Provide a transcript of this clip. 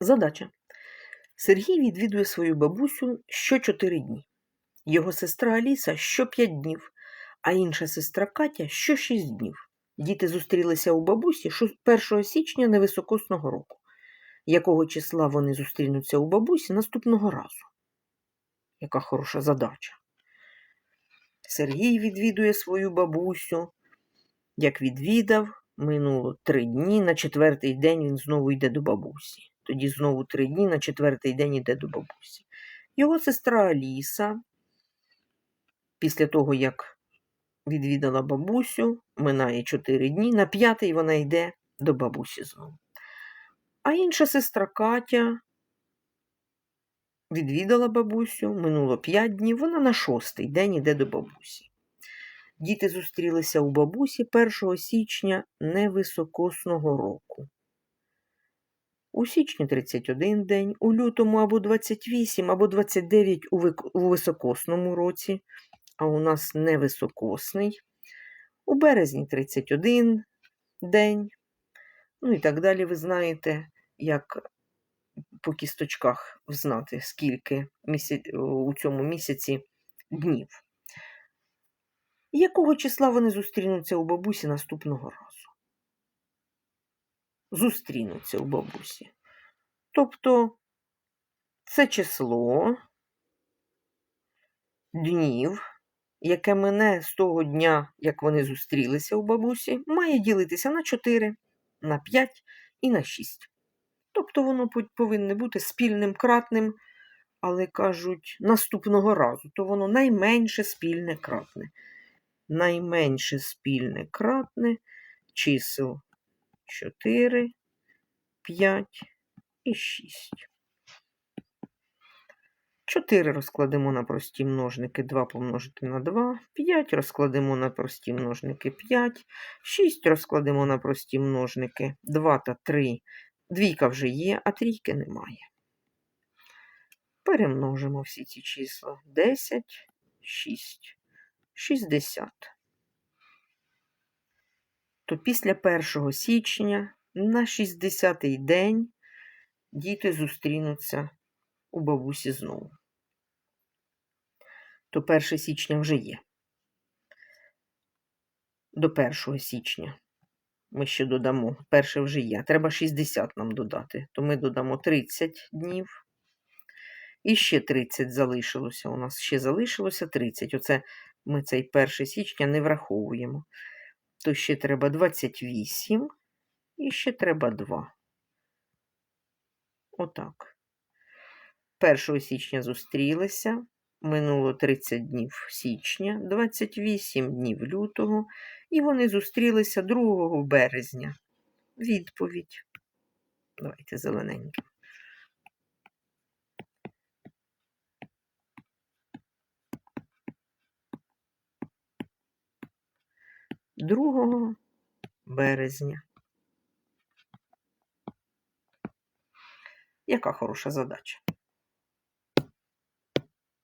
Задача. Сергій відвідує свою бабусю що 4 дні. Його сестра Аліса що 5 днів, а інша сестра Катя що 6 днів. Діти зустрілися у бабусі 1 січня невисокосного року. Якого числа вони зустрінуться у бабусі наступного разу? Яка хороша задача. Сергій відвідує свою бабусю. Як відвідав, минуло три дні. На четвертий день він знову йде до бабусі. Тоді знову три дні, на четвертий день йде до бабусі. Його сестра Аліса, після того, як відвідала бабусю, минає чотири дні, на п'ятий вона йде до бабусі знову. А інша сестра Катя відвідала бабусю, минуло п'ять днів, вона на шостий день йде до бабусі. Діти зустрілися у бабусі 1 січня невисокосного року. У січні 31 день, у лютому або 28, або 29 у, вик- у високосному році, а у нас невисокосний. У березні 31 день. Ну і так далі, ви знаєте, як по кісточках знати, скільки місяць, у цьому місяці днів. Якого числа вони зустрінуться у бабусі наступного разу? Зустрінуться у бабусі. Тобто це число днів, яке мине з того дня, як вони зустрілися у бабусі, має ділитися на 4, на 5 і на 6. Тобто воно пов- повинне бути спільним кратним, але кажуть, наступного разу, то воно найменше спільне кратне. Найменше спільне кратне чисел 4, 5 і 6. 4 розкладемо на прості множники 2 помножити на 2, 5 розкладемо на прості множники 5, 6 розкладемо на прості множники 2 та 3. Двійка вже є, а трійки немає. Перемножимо всі ці числа. 10, 6, 60. То після 1 січня на 60-й день діти зустрінуться у бабусі знову. То 1 січня вже є. До 1 січня ми ще додамо. Перше вже є. Треба 60 нам додати. То ми додамо 30 днів. І ще 30 залишилося. У нас ще залишилося 30. Оце ми цей 1 січня не враховуємо. То ще треба 28 і ще треба 2. Отак. 1 січня зустрілися. Минуло 30 днів січня, 28 днів лютого, і вони зустрілися 2 березня. Відповідь. Давайте зелененьке. Другого березня. Яка хороша задача.